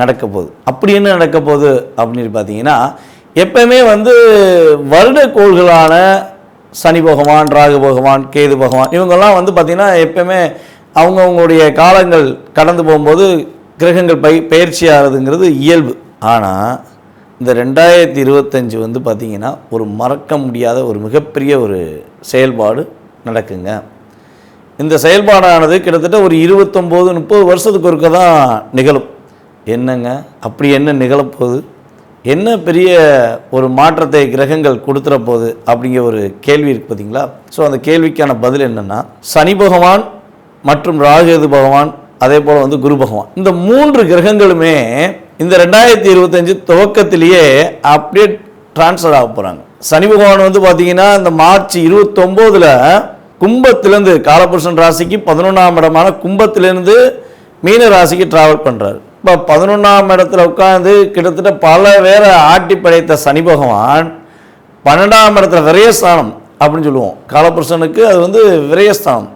நடக்க போகுது அப்படி என்ன நடக்க போகுது அப்படின்னு பார்த்தீங்கன்னா எப்பயுமே வந்து வருட கோள்களான சனி பகவான் ராகு பகவான் கேது பகவான் இவங்கெல்லாம் வந்து பார்த்திங்கன்னா எப்பயுமே அவங்கவுங்களுடைய காலங்கள் கடந்து போகும்போது கிரகங்கள் பை பயிற்சி ஆகிறதுங்கிறது இயல்பு. ஆனால் இந்த ரெண்டாயிரத்தி இருபத்தஞ்சி வந்து பார்த்திங்கன்னா ஒரு மறக்க முடியாத ஒரு மிகப்பெரிய ஒரு செயல்பாடு நடக்குங்க. இந்த செயல்பாடானது கிட்டத்தட்ட ஒரு இருபத்தொம்போது முப்பது வருஷத்துக்கு ஒருக்க தான் நிகழும். என்னங்க? அப்படி என்ன நிகழப்போகுது? என்ன பெரிய ஒரு மாற்றத்தை கிரகங்கள் கொடுத்துற போகுது அப்படிங்கிற ஒரு கேள்வி இருக்கு பார்த்தீங்களா ஸோ அந்த கேள்விக்கான பதில் என்னென்னா சனி பகவான் மற்றும் ராகுகேது பகவான் அதே போல் வந்து குரு பகவான். இந்த மூன்று கிரகங்களுமே இந்த ரெண்டாயிரத்தி இருபத்தஞ்சு துவக்கத்திலேயே அப்படியே ட்ரான்ஸ்ஃபர் ஆக போகிறாங்க சனி பகவான் வந்து பார்த்தீங்கன்னா இந்த மார்ச் இருபத்தொம்போதில் கும்பத்திலேருந்து காலபுருஷன் ராசிக்கு பதினொன்றாம் இடமான கும்பத்திலேருந்து மீன ராசிக்கு டிராவல் பண்ணுறாரு இப்போ பதினொன்றாம் இடத்துல உட்காந்து கிட்டத்தட்ட பல பேரை ஆட்டி படைத்த சனி பகவான் பன்னெண்டாம் இடத்துல விரயஸ்தானம் அப்படின்னு சொல்லுவோம். காலபுருஷனுக்கு அது வந்து விரயஸ்தானம்.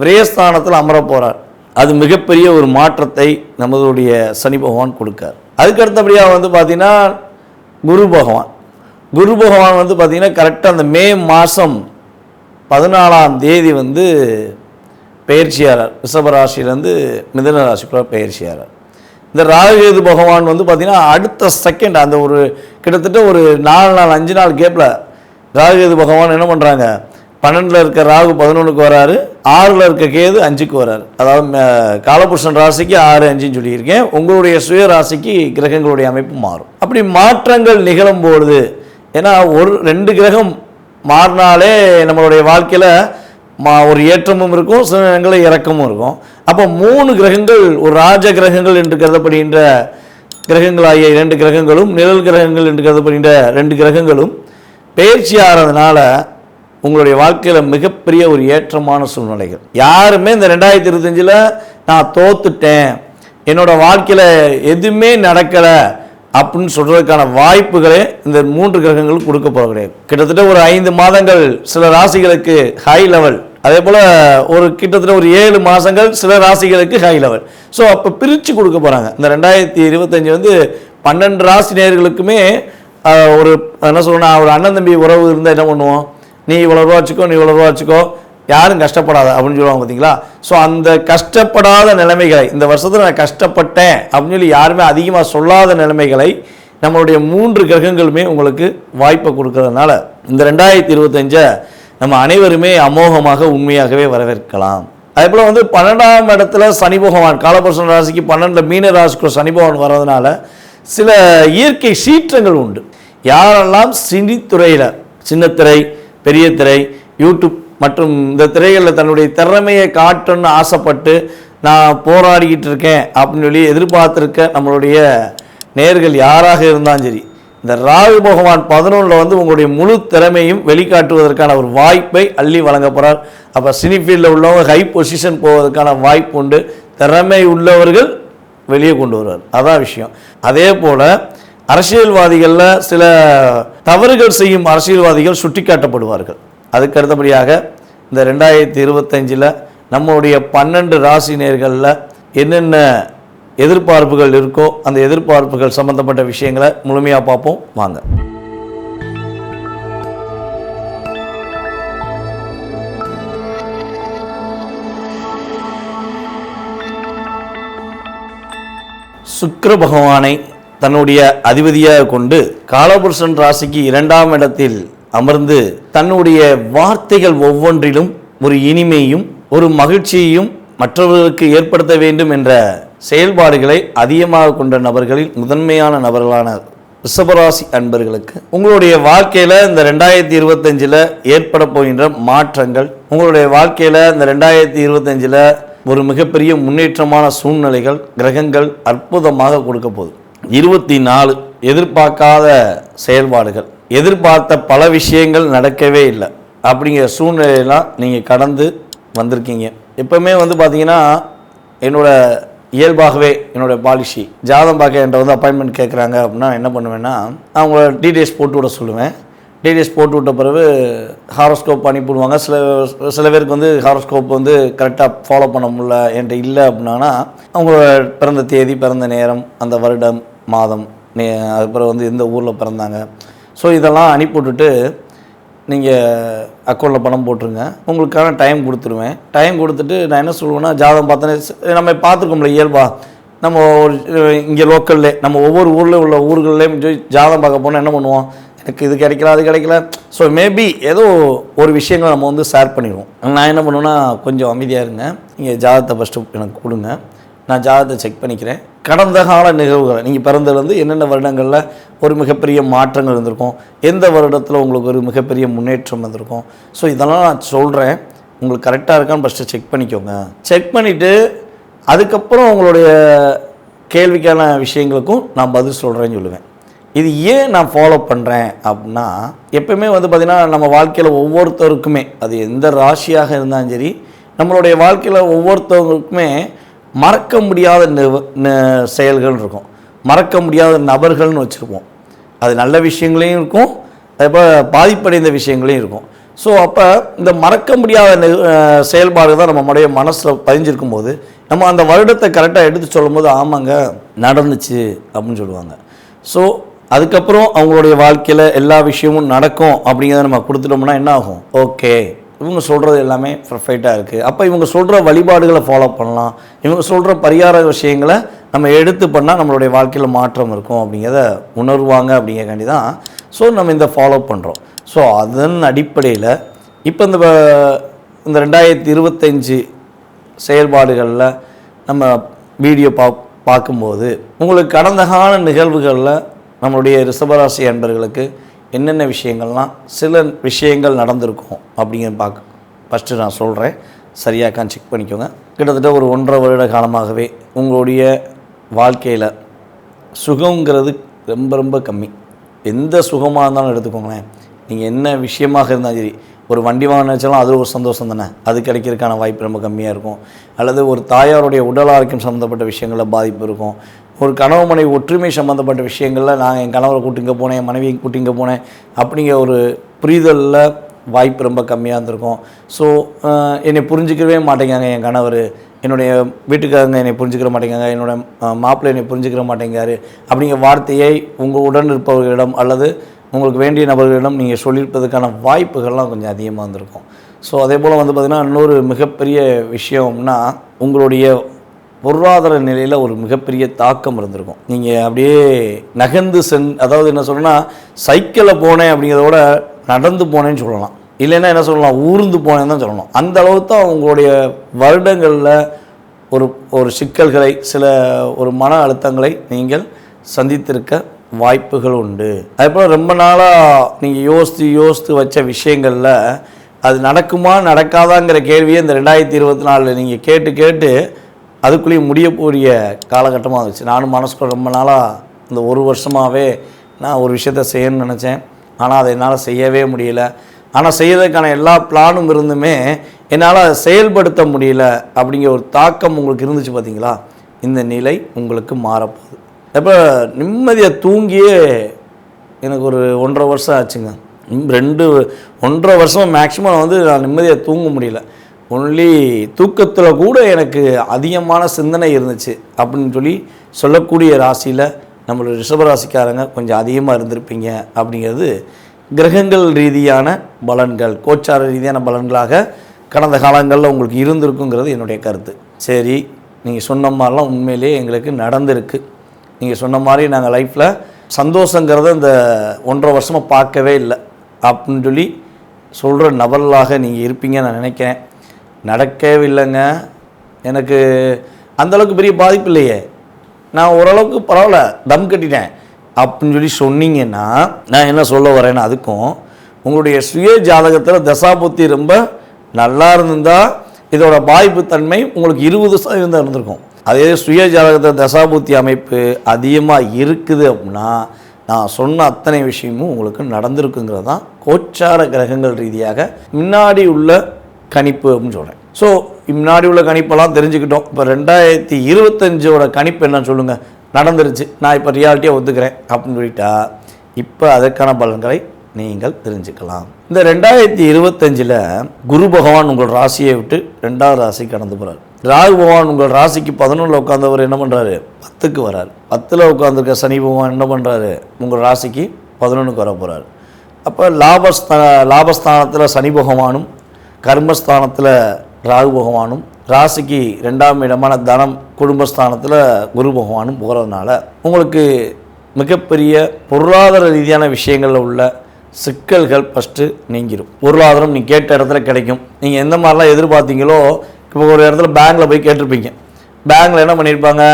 விரயஸ்தானத்தில் அமர போகிறார் அது மிகப்பெரிய ஒரு மாற்றத்தை நமதுடைய சனி பகவான் கொடுக்கார். அதுக்கு அடுத்தபடியாக வந்து பார்த்தீங்கன்னா குரு பகவான். குரு பகவான் வந்து பார்த்திங்கன்னா கரெக்டாக அந்த மே மாதம் பதினாலாம் தேதி வந்து பயிற்சியாளர். ரிஷபராசிலேருந்து மிதன ராசிக்குள்ள பயிற்சியாளர். இந்த ராகுகேது பகவான் வந்து பார்த்திங்கன்னா அடுத்த செகண்ட் அந்த ஒரு கிட்டத்தட்ட ஒரு நாலு நாள் அஞ்சு நாள் கேப்பில் ராகுகேது பகவான் என்ன பண்ணுறாங்க பன்னெண்டில் இருக்க ராகு பதினொன்றுக்கு வராரு ஆறில் இருக்க கேது அஞ்சுக்கு வராரு. அதாவது காலபுருஷன் ராசிக்கு ஆறு அஞ்சுன்னு சொல்லியிருக்கேன். உங்களுடைய சுய ராசிக்கு கிரகங்களுடைய அமைப்பு மாறும். அப்படி மாற்றங்கள் நிகழும் பொழுது ஏன்னா ஒரு ரெண்டு கிரகம் மாறினாலே நம்மளுடைய வாழ்க்கையில் மா ஒரு ஏற்றமும் இருக்கும் சில நேரங்களில் இறக்கமும் இருக்கும். அப்போ மூணு கிரகங்கள் ஒரு ராஜ கிரகங்கள் என்று கருதப்படுகின்ற கிரகங்களாகிய இரண்டு கிரகங்களும் நிழல் கிரகங்கள் என்று கருதப்படுகின்ற ரெண்டு கிரகங்களும் பயிற்சி ஆகிறதுனால உங்களுடைய வாழ்க்கையில் மிகப்பெரிய ஒரு ஏற்றமான சூழ்நிலைகள். யாருமே இந்த ரெண்டாயிரத்தி இருபத்தஞ்சில் நான் தோத்துட்டேன் என்னோடய வாழ்க்கையில் எதுவுமே நடக்கலை அப்படின்னு சொல்கிறதுக்கான வாய்ப்புகளே இந்த மூன்று கிரகங்கள் கொடுக்க போகிறது கிடையாது கிட்டத்தட்ட ஒரு ஐந்து மாதங்கள் சில ராசிகளுக்கு ஹை லெவல் அதே போல் ஒரு கிட்டத்தட்ட ஒரு ஏழு மாதங்கள் சில ராசிகளுக்கு ஹை லெவல் ஸோ அப்போ பிரித்து கொடுக்க போகிறாங்க இந்த ரெண்டாயிரத்தி இருபத்தஞ்சி வந்து பன்னெண்டு ராசி நேர்களுக்குமே ஒரு என்ன சொல்லணும் ஒரு அண்ணன் தம்பி உறவு இருந்தால் என்ன பண்ணுவோம்? நீ இவ்வளோ ரூபா வச்சுக்கோ நீ இவ்வளோ ரூபா வச்சுக்கோ. யாரும் கஷ்டப்படாத அப்படின்னு சொல்லுவாங்க பார்த்தீங்களா ஸோ அந்த கஷ்டப்படாத நிலைமைகளை இந்த வருஷத்தில் நான் கஷ்டப்பட்டேன் அப்படின்னு சொல்லி யாருமே அதிகமாக சொல்லாத நிலைமைகளை நம்மளுடைய மூன்று கிரகங்களுமே உங்களுக்கு வாய்ப்பை கொடுக்கறதுனால இந்த ரெண்டாயிரத்தி இருபத்தஞ்சை நம்ம அனைவருமே அமோகமாக உண்மையாகவே வரவேற்கலாம். அதே போல் வந்து பன்னெண்டாம் இடத்துல சனி பகவான் காலபுருஷன் ராசிக்கு பன்னெண்டில் மீன ராசிக்கு சனி பகவான் வர்றதுனால சில இயற்கை சீற்றங்கள் உண்டு. யாரெல்லாம் சினித்துறையில் சின்னத்திரை பெரிய திரை யூடியூப் மற்றும் இந்த திரைகளில் தன்னுடைய திறமையை காட்டணும்னு ஆசைப்பட்டு நான் போராடிக்கிட்டு இருக்கேன் அப்படின்னு சொல்லி எதிர்பார்த்துருக்க நம்மளுடைய நேர்கள் யாராக இருந்தாலும் சரி இந்த ராகு பகவான் பதினொன்றில் வந்து உங்களுடைய முழு திறமையும் வெளிக்காட்டுவதற்கான ஒரு வாய்ப்பை அள்ளி வழங்க போகிறார் அப்போ சினி ஃபீல்டில் உள்ளவங்க ஹை பொசிஷன் போவதற்கான வாய்ப்பு உண்டு. திறமை உள்ளவர்கள் வெளியே கொண்டு வருவார். அதான் விஷயம். அதே போல் அரசியல்வாதிகளில் சில தவறுகள் செய்யும் அரசியல்வாதிகள் சுட்டிக்காட்டப்படுவார்கள். அதுக்கு அடுத்தபடியாக இந்த ரெண்டாயிரத்தி இருபத்தஞ்சில் நம்மளுடைய பன்னெண்டு ராசி நேர்களில் என்னென்ன எதிர்பார்ப்புகள் இருக்கோ அந்த எதிர்பார்ப்புகள் சம்பந்தப்பட்ட விஷயங்களை முழுமையாக பார்ப்போம். வாங்க. சுக்கர பகவானை தன்னுடைய அதிபதியாக கொண்டு காலபுருஷன் ராசிக்கு இரண்டாம் இடத்தில் அமர்ந்து தன்னுடைய வார்த்தைகள் ஒவ்வொன்றிலும் ஒரு இனிமையும் ஒரு மகிழ்ச்சியையும் மற்றவர்களுக்கு ஏற்படுத்த வேண்டும் என்ற செயல்பாடுகளை அதிகமாக கொண்ட நபர்களில் முதன்மையான நபர்களான ரிஷபராசி அன்பர்களுக்கு உங்களுடைய வாழ்க்கையில் இந்த ரெண்டாயிரத்தி இருபத்தஞ்சில் ஏற்பட போகின்ற மாற்றங்கள் உங்களுடைய வாழ்க்கையில் இந்த ரெண்டாயிரத்தி இருபத்தஞ்சில் ஒரு மிகப்பெரிய முன்னேற்றமான சூழ்நிலைகள் கிரகங்கள் அற்புதமாக கொடுக்க போகுது. இருபத்தி நாலு எதிர்பார்க்காத செயல்பாடுகள் எதிர்பார்த்த பல விஷயங்கள் நடக்கவே இல்லை. அப்படிங்கிற சூழ்நிலையெல்லாம் நீங்கள் கடந்து வந்திருக்கீங்க. எப்பவுமே வந்து பார்த்தீங்கன்னா என்னோடய இயல்பாகவே என்னோடய பாலிசி ஜாதம் பார்க்க என்கிட்ட வந்து அப்பாயின்மெண்ட் கேட்குறாங்க அப்படின்னா என்ன பண்ணுவேன்னா அவங்கள டீடைல்ஸ் போட்டு விட சொல்லுவேன். டீடைல்ஸ் போட்டு விட்ட பிறகு ஹாரோஸ்கோப் அனுப்பிவிடுவாங்க. சில சில பேருக்கு வந்து ஹாரோஸ்கோப் வந்து கரெக்டாக ஃபாலோ பண்ண முடியல என்கிட்ட இல்லை அப்படின்னா அவங்களோட பிறந்த தேதி பிறந்த நேரம் அந்த வருடம் மாதம் நே அதுக்கப்புறம் வந்து எந்த ஊரில் பிறந்தாங்க. ஸோ இதெல்லாம் அனுப்பி விட்டுட்டு நீங்கள் அக்கௌண்ட்டில் பணம் போட்டுருங்க. உங்களுக்கான டைம் கொடுத்துருவேன். டைம் கொடுத்துட்டு நான் என்ன சொல்லுவேன்னா ஜாதகம் பார்த்தோன்னே நம்ம பார்த்துருக்கோம்ல இயல்பா. நம்ம ஒரு இங்கே லோக்கல்லே நம்ம ஒவ்வொரு ஊரில் உள்ள ஊர்கள்லேயும் ஜாதகம் பார்க்க போனால் என்ன பண்ணுவோம்? எனக்கு இது கிடைக்கல அது கிடைக்கல. ஸோ மேபி ஏதோ ஒரு விஷயங்களை நம்ம வந்து ஷேர் பண்ணிடுவோம். நான் என்ன பண்ணுவேன்னா கொஞ்சம் அமைதியாக இருங்க. நீங்கள் ஜாதகத்தை ஃபஸ்ட்டு எனக்கு கொடுங்க. நான் ஜாதகத்தை செக் பண்ணிக்கிறேன். கடந்த கால நிகழ்வுகளை நீங்கள் பிறந்ததுலேருந்து என்னென்ன வருடங்களில் ஒரு மிகப்பெரிய மாற்றங்கள் இருந்திருக்கும் எந்த வருடத்தில் உங்களுக்கு ஒரு மிகப்பெரிய முன்னேற்றம் வந்திருக்கும். ஸோ இதெல்லாம் நான் சொல்கிறேன் உங்களுக்கு கரெக்டாக இருக்கான்னு ஃபஸ்ட்டு செக் பண்ணிக்கோங்க. செக் பண்ணிவிட்டு அதுக்கப்புறம் உங்களுடைய கேள்விக்கான விஷயங்களுக்கும் நான் பதில் சொல்கிறேன்னு சொல்லுவேன். இது ஏன் நான் ஃபாலோ பண்ணுறேன் அப்படின்னா எப்பயுமே வந்து பார்த்திங்கன்னா நம்ம வாழ்க்கையில் ஒவ்வொருத்தருக்குமே அது எந்த ராசியாக இருந்தாலும் சரி நம்மளுடைய வாழ்க்கையில் ஒவ்வொருத்தவங்களுக்குமே மறக்க முடியாத ந- செயல்கள் இருக்கும். மறக்க முடியாத நபர்கள்னு வச்சுருப்போம். அது நல்ல விஷயங்களையும் இருக்கும். அதே பாதிப்படைந்த விஷயங்களையும் இருக்கும். ஸோ அப்போ இந்த மறக்க முடியாத செயல்பாடு தான் நம்மளுடைய மனசில் பதிஞ்சிருக்கும் போது நம்ம அந்த வருடத்தை கரெக்டாக எடுத்து சொல்லும்போது ஆமாங்க நடந்துச்சு அப்படின்னு சொல்லுவாங்க. ஸோ அதுக்கப்புறம் அவங்களுடைய வாழ்க்கையில் எல்லா விஷயமும் நடக்கும் அப்படிங்கிறத நம்ம கொடுத்துட்டோம்னா என்ன ஆகும்? ஓகே இவங்க சொல்கிறது எல்லாமே பர்ஃபெக்டாக இருக்குது அப்போ இவங்க சொல்கிற வழிபாடுகளை ஃபாலோ பண்ணலாம். இவங்க சொல்கிற பரிகார விஷயங்களை நம்ம எடுத்து பண்ணால் நம்மளுடைய வாழ்க்கையில் மாற்றம் இருக்கும் அப்படிங்கிறத உணர்வாங்க அப்படிங்கிறக்காண்டி தான் ஸோ நம்ம இந்த ஃபாலோ பண்ணுறோம் ஸோ அதன் அடிப்படையில் இப்போ இந்த வ- இந்த ரெண்டாயிரத்தி இருபத்தஞ்சு செயல்பாடுகளில் நம்ம வீடியோ பா பார்க்கும்போது உங்களுக்கு கடந்த கால நிகழ்வுகளில் நம்மளுடைய ரிஷபராசி அன்பர்களுக்கு என்னென்ன விஷயங்கள்லாம் சில விஷயங்கள் நடந்திருக்கும் அப்படிங்கிறத பார்க்க ஃபஸ்ட்டு நான் சொல்கிறேன் சரியாக்கான்னு செக் பண்ணிக்கோங்க. கிட்டத்தட்ட ஒரு ஒன்றரை வருட காலமாகவே உங்களுடைய வாழ்க்கையில் சுகங்கிறது ரொம்ப ரொம்ப கம்மி. எந்த சுகமாக இருந்தாலும் எடுத்துக்கோங்களேன். நீங்கள் என்ன விஷயமாக இருந்தாலும் சரி ஒரு வண்டி வாங்க நினச்சாலும் அது ஒரு சந்தோஷம் தானே. அது கிடைக்கிறதுக்கான வாய்ப்பு ரொம்ப கம்மியாக இருக்கும். அல்லது ஒரு தாயாருடைய உடல் ஆரோக்கியம் சம்மந்தப்பட்ட விஷயங்களில் பாதிப்பு இருக்கும். ஒரு கணவ மனைவி ஒற்றுமை சம்மந்தப்பட்ட விஷயங்களில் நான் என் கணவரை கூட்டிங்க போனேன் என் மனைவியை கூட்டிங்க போனேன் அப்படிங்கிற ஒரு புரிதலில் வாய்ப்பு ரொம்ப கம்மியாக இருந்திருக்கும். ஸோ என்னை புரிஞ்சிக்கவே மாட்டேங்காங்க என் கணவர். என்னுடைய வீட்டுக்காரங்க என்னை புரிஞ்சுக்கிற மாட்டேங்காங்க என்னோட மாப்பிள்ளை என்னை புரிஞ்சுக்கிற மாட்டேங்காரு அப்படிங்கிற வார்த்தையை உங்கள் உடன் இருப்பவர்களிடம் அல்லது உங்களுக்கு வேண்டிய நபர்களிடம் நீங்கள் சொல்லியிருப்பதற்கான வாய்ப்புகள்லாம் கொஞ்சம் அதிகமாக இருந்திருக்கும். ஸோ அதே போல் வந்து பார்த்திங்கன்னா இன்னொரு மிகப்பெரிய விஷயம்னா உங்களுடைய பொருளாதார நிலையில் ஒரு மிகப்பெரிய தாக்கம் இருந்திருக்கும். நீங்கள் அப்படியே நகர்ந்து சென் அதாவது என்ன சொல்லணும்னா சைக்கிளில் போனேன் அப்படிங்கிறதோட நடந்து போனேன்னு சொல்லலாம். இல்லைன்னா என்ன சொல்லலாம் ஊர்ந்து போனேன்னு தான் சொல்லணும். அந்த அளவுக்கு தான் அவங்களுடைய வருடங்களில் ஒரு ஒரு சிக்கல்களை சில ஒரு மன அழுத்தங்களை நீங்கள் சந்தித்திருக்க வாய்ப்புகள் உண்டு. அதேபோல் ரொம்ப நாளாக நீங்கள் யோசித்து யோசித்து வச்ச விஷயங்களில் அது நடக்குமா நடக்காதாங்கிற கேள்வியை இந்த ரெண்டாயிரத்தி இருபத்தி நாலில் நீங்கள் கேட்டு கேட்டு அதுக்குள்ளேயும் முடியக்கூடிய காலகட்டமாக இருந்துச்சு நானும் மனசுக்குள்ள ரொம்ப நாளாக இந்த ஒரு வருஷமாகவே நான் ஒரு விஷயத்த செய்யணும்னு நினச்சேன். ஆனால் அதை என்னால் செய்யவே முடியல. ஆனால் செய்யறதுக்கான எல்லா பிளானும் இருந்துமே என்னால் அதை செயல்படுத்த முடியல அப்படிங்கிற ஒரு தாக்கம் உங்களுக்கு இருந்துச்சு பார்த்தீங்களா இந்த நிலை உங்களுக்கு மாறப்போகுது. அப்போ நிம்மதியாக தூங்கியே எனக்கு ஒரு ஒன்றரை வருஷம் ஆச்சுங்க. ரெண்டு ஒன்றரை வருஷம் மேக்ஸிமம் வந்து நான் நிம்மதியாக தூங்க முடியல. ஒன்லி தூக்கத்தில் கூட எனக்கு அதிகமான சிந்தனை இருந்துச்சு அப்படின்னு சொல்லி சொல்லக்கூடிய ராசியில் நம்மளோட ரிஷபராசிக்காரங்க கொஞ்சம் அதிகமாக இருந்திருப்பீங்க அப்படிங்கிறது கிரகங்கள் ரீதியான பலன்கள் கோச்சார ரீதியான பலன்களாக கடந்த காலங்களில் உங்களுக்கு இருந்திருக்குங்கிறது என்னுடைய கருத்து. சரி நீங்கள் சொன்ன மாதிரிலாம் உண்மையிலேயே எங்களுக்கு நடந்திருக்கு. நீங்கள் சொன்ன மாதிரி நாங்கள் லைஃப்பில் சந்தோஷங்கிறத இந்த ஒன்றரை வருஷமாக பார்க்கவே இல்லை அப்படின்னு சொல்லி சொல்கிற நபர்களாக நீங்கள் இருப்பீங்கன்னு நான் நினைக்கிறேன். நடக்கவே இல்லைங்க எனக்கு அந்தளவுக்கு பெரிய பாதிப்பு இல்லையே. நான் ஓரளவுக்கு பரவாயில்ல தம் கட்டிட்டேன். அப்படின்னு சொல்லி சொன்னீங்கன்னா நான் என்ன சொல்ல வரேன்னா அதுக்கும் உங்களுடைய சுய ஜாதகத்தில் தசாபுத்தி ரொம்ப நல்லா இருந்திருந்தால் இதோட பாதிப்பு தன்மை உங்களுக்கு இருபது சதவீதம் இருந்திருக்கும். அதே சுய ஜாதகத்தில் தசாபுத்தி அமைப்பு அதிகமாக இருக்குது அப்படின்னா நான் சொன்ன அத்தனை விஷயமும் உங்களுக்கு நடந்திருக்குங்கிறது தான் கோச்சார கிரகங்கள் ரீதியாக முன்னாடி உள்ள கணிப்பு அப்படின்னு சொல்கிறேன் ஸோ முன்னாடி உள்ள கணிப்பெல்லாம் தெரிஞ்சுக்கிட்டோம். இப்போ ரெண்டாயிரத்தி இருபத்தஞ்சோட கணிப்பு என்னன்னு சொல்லுங்கள் நடந்துருச்சு. நான் இப்போ ரியாலிட்டியாக ஒத்துக்கிறேன் அப்படின்னு சொல்லிட்டா இப்போ அதற்கான பலன்களை நீங்கள் தெரிஞ்சுக்கலாம். இந்த ரெண்டாயிரத்தி இருபத்தஞ்சில் குரு பகவான் உங்கள் ராசியை விட்டு ரெண்டாவது ராசி கடந்து போகிறார் ராகு பகவான் உங்கள் ராசிக்கு பதினொன்றில் உட்காந்தவர் என்ன பண்ணுறாரு பத்துக்கு வரார். பத்தில் உட்காந்துருக்க சனி பகவான் என்ன பண்ணுறாரு உங்கள் ராசிக்கு பதினொன்றுக்கு வர போகிறார் அப்போ லாபஸ்தா லாபஸ்தானத்தில் சனி பகவானும் கர்மஸ்தானத்தில் ராகு பகவானும் ராசிக்கு ரெண்டாம் இடமான தனம் குடும்பஸ்தானத்தில் குரு பகவானும் போகிறதுனால உங்களுக்கு மிகப்பெரிய பொருளாதார ரீதியான விஷயங்களில் உள்ள சிக்கல்கள் ஃபஸ்ட்டு நீங்கிடும் பொருளாதாரம் நீங்கள் கேட்ட இடத்துல கிடைக்கும். நீங்கள் எந்த மாதிரிலாம் எதிர்பார்த்தீங்களோ இப்போ ஒரு இடத்துல பேங்க்கில் போய் கேட்டிருப்பீங்க. பேங்க்கில் என்ன பண்ணியிருப்பாங்க?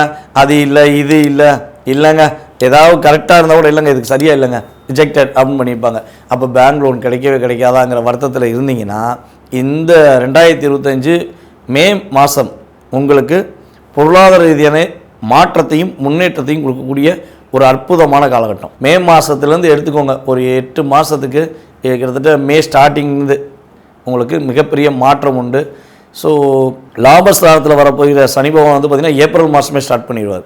அது இல்லை இது இல்லை இல்லைங்க. ஏதாவது கரெக்டாக இருந்தால் கூட இல்லைங்க இதுக்கு சரியாக இல்லைங்க. ரிஜெக்டட் அப்படின்னு பண்ணியிருப்பாங்க. அப்போ பேங்க் லோன் கிடைக்கவே கிடைக்காதாங்கிற வருத்தத்தில் இருந்தீங்கன்னா இந்த ரெண்டாயிரத்தி இருபத்தஞ்சு மே மாதம் உங்களுக்கு பொருளாதார ரீதியான மாற்றத்தையும் முன்னேற்றத்தையும் கொடுக்கக்கூடிய ஒரு அற்புதமான காலகட்டம். மே மாதத்துலேருந்து எடுத்துக்கோங்க. ஒரு எட்டு மாதத்துக்கு கிட்டத்தட்ட மே ஸ்டார்டிங்லேருந்து உங்களுக்கு மிகப்பெரிய மாற்றம் உண்டு. ஸோ லாபஸ்தானத்தில் வரப்போகிற சனி பகவான் வந்து பார்த்திங்கன்னா ஏப்ரல் மாதமே ஸ்டார்ட் பண்ணிடுவார்.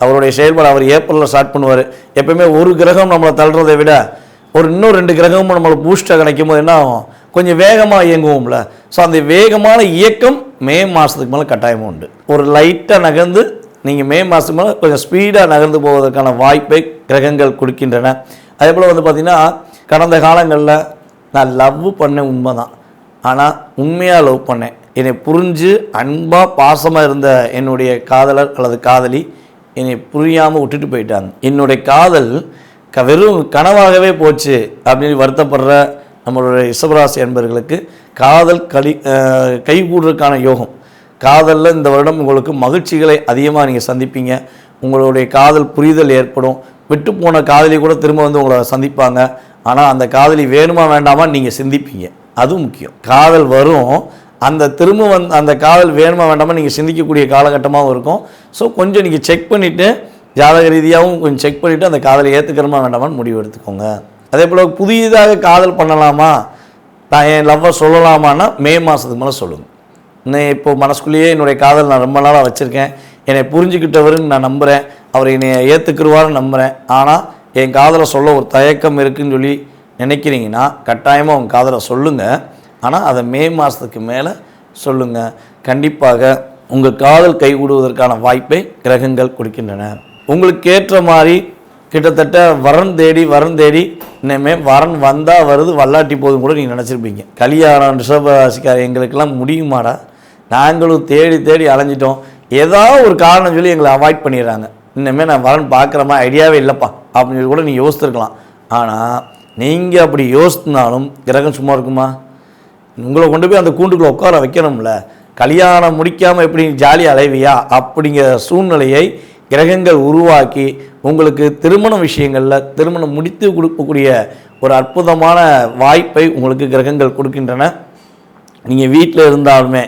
அவருடைய செயல்பாடு அவர் ஏப்ரலில் ஸ்டார்ட் பண்ணுவார். எப்பயுமே ஒரு கிரகம் நம்மளை தள்ளுறதை விட ஒரு இன்னும் ரெண்டு கிரகமும் நம்மளை பூஸ்ட்டாக கிடைக்கும் போது என்ன ஆகும்? கொஞ்சம் வேகமாக இயங்குவோம்ல. ஸோ அந்த வேகமான இயக்கம் மே மாதத்துக்கு மேலே கட்டாயமும் உண்டு. ஒரு லைட்டாக நகர்ந்து நீங்கள் மே மாதத்துக்கு மேலே கொஞ்சம் ஸ்பீடாக நகர்ந்து போவதற்கான வாய்ப்பை கிரகங்கள் கொடுக்கின்றன. அதே போல் வந்து பார்த்திங்கன்னா கடந்த காலங்களில் நான் லவ் பண்ண உண்மை தான் ஆனால் உண்மையாக லவ் பண்ணேன். என்னை புரிஞ்சு அன்பாக பாசமாக இருந்த என்னுடைய காதலர் அல்லது காதலி என்னை புரியாமல் விட்டுட்டு போயிட்டாங்க. என்னுடைய காதல் க வெறும் கனவாகவே போச்சு அப்படின்னு வருத்தப்படுற நம்மளுடைய ரிஷபராசி என்பர்களுக்கு காதல் கலி கைகூடுறதுக்கான யோகம். காதலில் இந்த வருடம் உங்களுக்கு மகிழ்ச்சிகளை அதிகமாக நீங்கள் சந்திப்பீங்க. உங்களுடைய காதல் புரிதல் ஏற்படும். விட்டு போன காதலி கூட திரும்ப வந்து உங்களை சந்திப்பாங்க. ஆனால் அந்த காதலி வேணுமா வேண்டாமா நீங்கள் சிந்திப்பீங்க. அதுவும் முக்கியம். காதல் வரும். அந்த திரும்ப வந் அந்த காதல் வேணுமா வேண்டாமா நீங்கள் சிந்திக்கக்கூடிய காலகட்டமாகவும் இருக்கும். ஸோ கொஞ்சம் நீங்கள் செக் பண்ணிவிட்டு ஜாதக ரீதியாகவும் கொஞ்சம் செக் பண்ணிவிட்டு அந்த காதலை ஏற்றுக்கிறமா வேண்டாமான்னு முடிவு எடுத்துக்கோங்க. அதே போல் புதியதாக காதல் பண்ணலாமா? நான் என் லவ்வை சொல்லலாமான்னா மே மாதத்துக்கு மேலே சொல்லுங்கள் இன்னும் இப்போது மனசுக்குள்ளேயே என்னுடைய காதல் நான் ரொம்ப நாளாக வச்சுருக்கேன். என்னை புரிஞ்சுக்கிட்டவருன்னு நான் நம்புகிறேன் அவர் என்னை ஏற்றுக்குருவாருன்னு நம்புகிறேன் ஆனால் என் காதலை சொல்ல ஒரு தயக்கம் இருக்குன்னு சொல்லி நினைக்கிறீங்கன்னா கட்டாயமாக உங்கள் காதலை சொல்லுங்கள் ஆனால் அதை மே மாதத்துக்கு மேலே சொல்லுங்கள் கண்டிப்பாக உங்கள் காதல் கைகூடுவதற்கான வாய்ப்பை கிரகங்கள் கொடுக்கின்றன. உங்களுக்கு ஏற்ற மாதிரி கிட்டத்தட்ட வரன் தேடி வரன் தேடி இனிமே வரன் வந்தால் வருது வல்லாட்டி போதும் கூட நீங்கள் நினச்சிருப்பீங்க. கல்யாணம் ரிஷபராசிக்கார எங்களுக்கெல்லாம் முடியுமாடா? நாங்களும் தேடி தேடி அலைஞ்சிட்டோம். ஏதாவது ஒரு காரணம் சொல்லி எங்களை அவாய்ட் பண்ணிடுறாங்க. இனிமேல் நான் வரன் பார்க்குறமா ஐடியாவே இல்லைப்பா அப்படின்னு சொல்லி கூட நீங்கள் யோசித்துருக்கலாம். ஆனால் நீங்கள் அப்படி யோசித்தினாலும் கிரகம் சும்மா இருக்குமா? உங்களை கொண்டு போய் அந்த கூண்டுக்குள்ள உட்கார வைக்கணும்ல. கல்யாணம் முடிக்காமல் எப்படி ஜாலியாக அலைவியா? அப்படிங்கிற சூழ்நிலையை கிரகங்கள் உருவாக்கி உங்களுக்கு திருமண விஷயங்களில் திருமணம் முடித்து கொடுக்கக்கூடிய ஒரு அற்புதமான வாய்ப்பை உங்களுக்கு கிரகங்கள் கொடுக்கின்றன. நீங்கள் வீட்டில் இருந்தாலுமே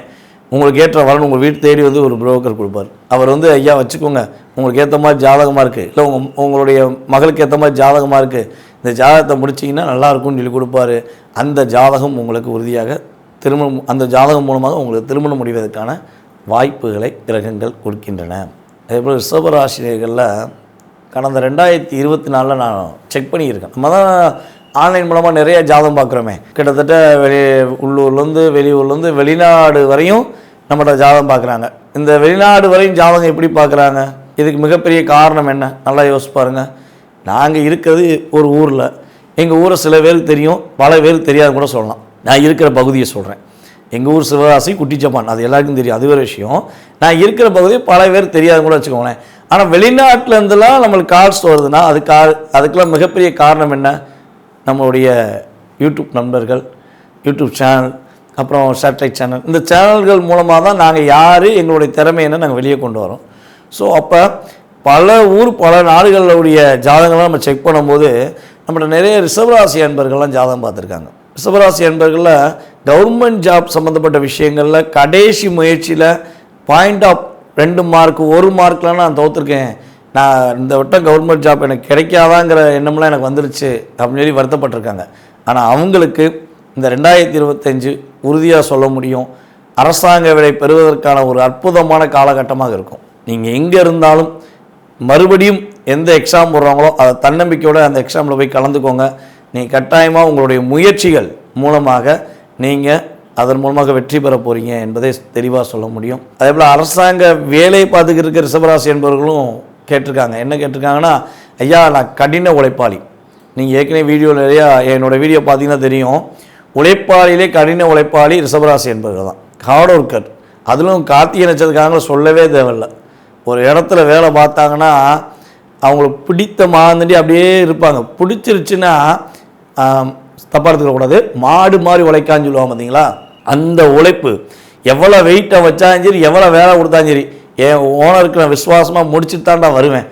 உங்களுக்கு ஏற்ற வரணும் உங்கள் வீட்டு தேடி வந்து ஒரு புரோக்கர் கொடுப்பார். அவர் வந்து ஐயா வச்சுக்கோங்க. உங்களுக்கு ஏற்ற மாதிரி ஜாதகமாக இருக்குது இல்லை உங்கள் உங்களுடைய மகளுக்கு ஏற்ற மாதிரி ஜாதகமாக இருக்குது இந்த ஜாதகத்தை முடிச்சிங்கன்னா நல்லாயிருக்கும்னு சொல்லி கொடுப்பாரு. அந்த ஜாதகம் உங்களுக்கு உறுதியாக திருமணம் அந்த ஜாதகம் மூலமாக உங்களுக்கு திருமணம் முடிவதற்கான வாய்ப்புகளை கிரகங்கள் கொடுக்கின்றன. அதே போல் கடந்த ரெண்டாயிரத்தி இருபத்தி நாலில் நான் செக் பண்ணியிருக்கேன். நம்ம தான் ஆன்லைன் மூலமாக நிறைய ஜாதகம் பார்க்குறோமே. கிட்டத்தட்ட வெளி உள்ளூர்லேருந்து வெளியூர்லேருந்து வெளிநாடு வரையும் நம்மகிட்ட ஜாதகம் பார்க்குறாங்க. இந்த வெளிநாடு வரையும் ஜாதகம் எப்படி பார்க்குறாங்க? இதுக்கு மிகப்பெரிய காரணம் என்ன? நல்லா யோசிச்சு பாருங்கள் நாங்கள் இருக்கிறது ஒரு ஊரில். எங்கள் ஊரை சில பேருக்கு தெரியும் பல பேருக்கு தெரியாது கூட சொல்லலாம். நான் இருக்கிற பகுதியை சொல்கிறேன் எங்கள் ஊர் சிவகாசி குட்டி ஜப்பான். அது எல்லாருக்கும் தெரியும். அது ஒரு விஷயம். நான் இருக்கிற பகுதி பல பேர் தெரியாது கூட வச்சுக்கோங்களேன். ஆனால் வெளிநாட்டிலேருந்துலாம் நம்மளுக்கு கால்ஸ் வருதுன்னா அது கா- அதுக்கெல்லாம் மிகப்பெரிய காரணம் என்ன? நம்மளுடைய யூடியூப் நண்பர்கள் யூடியூப் சேனல் அப்புறம் சேட்டலைட் சேனல் இந்த சேனல்கள் மூலமாக தான் நாங்கள் யார் எங்களுடைய திறமை என்ன நாங்கள் வெளியே கொண்டு வரோம். ஸோ அப்போ பல ஊர் பல நாடுகளுடைய ஜாதகங்கள்லாம் நம்ம செக் பண்ணும்போது நம்மகிட்ட நிறைய ரிசர்வராசி அன்பர்கள்லாம் ஜாதகம் பார்த்துருக்காங்க. ரிசர்வராசி அன்பர்களில் கவர்மெண்ட் ஜாப் சம்மந்தப்பட்ட விஷயங்களில் கடைசி முயற்சியில் பாயிண்ட் ஆஃப் ரெண்டு மார்க் ஒரு மார்க்லாம் நான் தோற்றுருக்கேன் நான் இந்த வட்டம் கவர்மெண்ட் ஜாப் எனக்கு கிடைக்காதாங்கிற எண்ணம்லாம் எனக்கு வந்துருச்சு அப்படின்னு சொல்லி வருத்தப்பட்டிருக்காங்க. ஆனால் அவங்களுக்கு இந்த ரெண்டாயிரத்தி இருபத்தஞ்சு உறுதியாக சொல்ல முடியும். அரசாங்க விலை பெறுவதற்கான ஒரு அற்புதமான காலகட்டமாக இருக்கும். நீங்கள் எங்கே இருந்தாலும் மறுபடியும் எந்த எக்ஸாம் போடுறாங்களோ அதை தன்னம்பிக்கையோடு அந்த எக்ஸாமில் போய் கலந்துக்கோங்க. நீங்கள் கட்டாயமாக உங்களுடைய முயற்சிகள் மூலமாக நீங்கள் அதன் மூலமாக வெற்றி பெற போகிறீங்க என்பதை தெளிவாக சொல்ல முடியும். அதே போல் அரசாங்க வேலை பார்த்துக்கிட்டு இருக்க ரிஷபராசி என்பவர்களும் கேட்டிருக்காங்க. என்ன கேட்டிருக்காங்கன்னா ஐயா நான் கடின உழைப்பாளி. நீங்கள் ஏற்கனவே வீடியோ நிறையா என்னோடய வீடியோ பார்த்தீங்கன்னா தெரியும். உழைப்பாளியிலே கடின உழைப்பாளி ரிஷபராசி என்பவர்கள் தான். ஹார்ட் ஒர்க்கர் அதிலும் கார்த்திகை நட்சத்திரக்காரங்களை சொல்லவே தேவையில்லை. ஒரு இடத்துல வேலை பார்த்தாங்கன்னா அவங்களுக்கு பிடித்த மாந்தண்டி அப்படியே இருப்பாங்க. பிடிச்சிருச்சுன்னா தப்பாக எடுத்துக்கக்கூடாது. மாடு மாதிரி உழைக்கான்னு சொல்லுவாங்க பார்த்தீங்களா அந்த உழைப்பு. எவ்வளோ வெயிட்டை வச்சாலும் சரி எவ்வளோ வேலை கொடுத்தாலும் சரி என் ஓனருக்கு நான் விசுவாசமாக முடிச்சுட்டு தான்டா வருவேன்.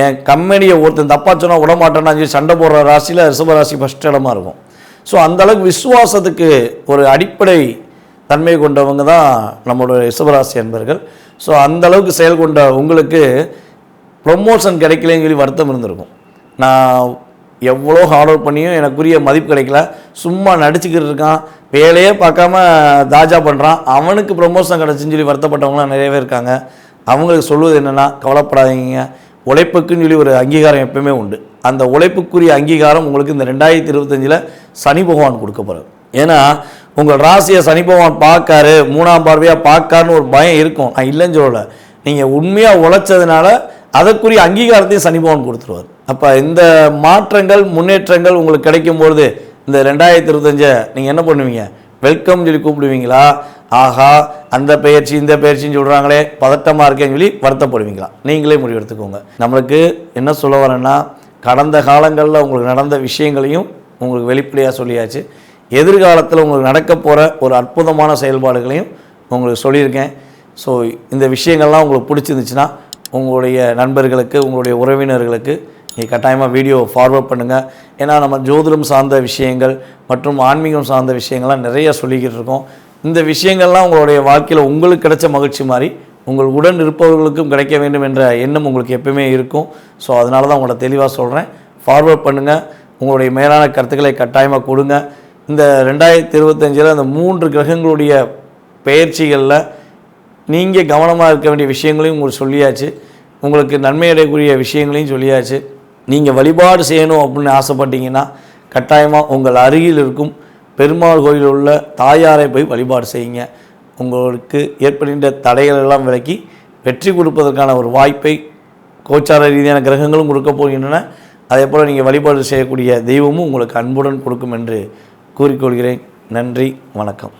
என் கம்பெனியை ஒருத்தன் தப்பாக சொன்னால் விடமாட்டேன்னா சொல்லி சண்டை போடுற ராசியில் ரிஷப ராசி ஃபஸ்ட் இடமா இருக்கும். ஸோ அந்தளவுக்கு விசுவாசத்துக்கு ஒரு அடிப்படை தன்மை கொண்டவங்க தான் நம்மளோட ரிஷபராசி என்பர்கள் ஸோ அந்த அளவுக்கு செயல் கொண்ட உங்களுக்கு ப்ரொமோஷன் கிடைக்கலன்னு சொல்லி வருத்தம் இருந்திருக்கும். நான் எவ்வளோ ஹார்ட் ஒர்க் பண்ணியும் எனக்குரிய மதிப்பு கிடைக்கல. சும்மா நடிச்சுக்கிட்டு இருக்கான். வேலையே பார்க்காம தாஜா பண்ணுறான் அவனுக்கு ப்ரொமோஷன் கிடச்சின்னு சொல்லி வருத்தப்பட்டவங்களாம் நிறையவே இருக்காங்க. அவங்களுக்கு சொல்லுவது என்னென்னா கவலைப்படாதீங்க. உழைப்புக்குன்னு சொல்லி ஒரு அங்கீகாரம் எப்பயுமே உண்டு. அந்த உழைப்புக்குரிய அங்கீகாரம் உங்களுக்கு இந்த ரெண்டாயிரத்தி இருபத்தஞ்சில் சனி பகவான் கொடுக்க போகிறார் ஏன்னா உங்கள் ராசியை சனி பகவான் பார்க்காரு மூணாம் பார்வையாக பார்க்காருன்னு ஒரு பயம் இருக்கும். நான் இல்லைன்னு சொல்லலை. நீங்கள் உண்மையாக உழைச்சதுனால அதற்குரிய அங்கீகாரத்தையும் சனி பகவான் கொடுத்துருவார். அப்போ இந்த மாற்றங்கள் முன்னேற்றங்கள் உங்களுக்கு கிடைக்கும் பொழுது இந்த ரெண்டாயிரத்தி இருபத்தஞ்சை நீங்கள் என்ன பண்ணுவீங்க? வெல்கம் சொல்லி கூப்பிடுவீங்களா? ஆஹா அந்த பயிற்சி இந்த பயிற்சின்னு சொல்கிறாங்களே பதட்டமாக இருக்கேன்னு சொல்லி வருத்தப்படுவீங்களா? நீங்களே முடிவெடுத்துக்கோங்க. நம்மளுக்கு என்ன சொல்ல வரேன்னா கடந்த காலங்களில் உங்களுக்கு நடந்த விஷயங்களையும் உங்களுக்கு வெளிப்படையாக சொல்லியாச்சு. எதிர்காலத்தில் உங்களுக்கு நடக்க போகிற ஒரு அற்புதமான செயல்பாடுகளையும் உங்களுக்கு சொல்லியிருக்கேன். ஸோ இந்த விஷயங்கள்லாம் உங்களுக்கு பிடிச்சிருந்துச்சுன்னா உங்களுடைய நண்பர்களுக்கு உங்களுடைய உறவினர்களுக்கு கட்டாயமாக வீடியோ ஃபார்வர்ட் பண்ணுங்கள் ஏன்னா நம்ம ஜோதிடம் சார்ந்த விஷயங்கள் மற்றும் ஆன்மீகம் சார்ந்த விஷயங்கள்லாம் நிறைய சொல்லிக்கிட்டு இருக்கோம். இந்த விஷயங்கள்லாம் உங்களுடைய வாழ்க்கையில் உங்களுக்கு கிடைச்ச மகிழ்ச்சி மாதிரி உங்கள் உடன் இருப்பவர்களுக்கும் கிடைக்க வேண்டும் என்ற எண்ணம் உங்களுக்கு எப்பவுமே இருக்கும். ஸோ அதனால தான் உங்களை தெளிவாக சொல்கிறேன் ஃபார்வர்ட் பண்ணுங்கள் உங்களுடைய மேலான கருத்துக்களை கட்டாயமாக கொடுங்க. இந்த ரெண்டாயிரத்தி இருபத்தஞ்சில் அந்த மூன்று கிரகங்களுடைய பயிற்சிகளில் நீங்கள் கவனமாக இருக்க வேண்டிய விஷயங்களையும் உங்களுக்கு சொல்லியாச்சு. உங்களுக்கு நன்மை அடையக்கூடிய விஷயங்களையும் சொல்லியாச்சு. நீங்கள் வழிபாடு செய்யணும் அப்படின்னு ஆசைப்பட்டீங்கன்னா கட்டாயமாக உங்கள் அருகில் இருக்கும் பெருமாள் கோயிலில் உள்ள தாயாரை போய் வழிபாடு செய்யுங்க. உங்களுக்கு ஏற்படுகின்ற தடைகள் எல்லாம் விலக்கி வெற்றி கொடுப்பதற்கான ஒரு வாய்ப்பை கோச்சார ரீதியான கிரகங்களும் கொடுக்க போகின்றன. அதே போல் நீங்கள் வழிபாடு செய்யக்கூடிய தெய்வமும் உங்களுக்கு அன்புடன் கொடுக்கும் என்று கூறிக்கொள்கிறேன். நன்றி வணக்கம்.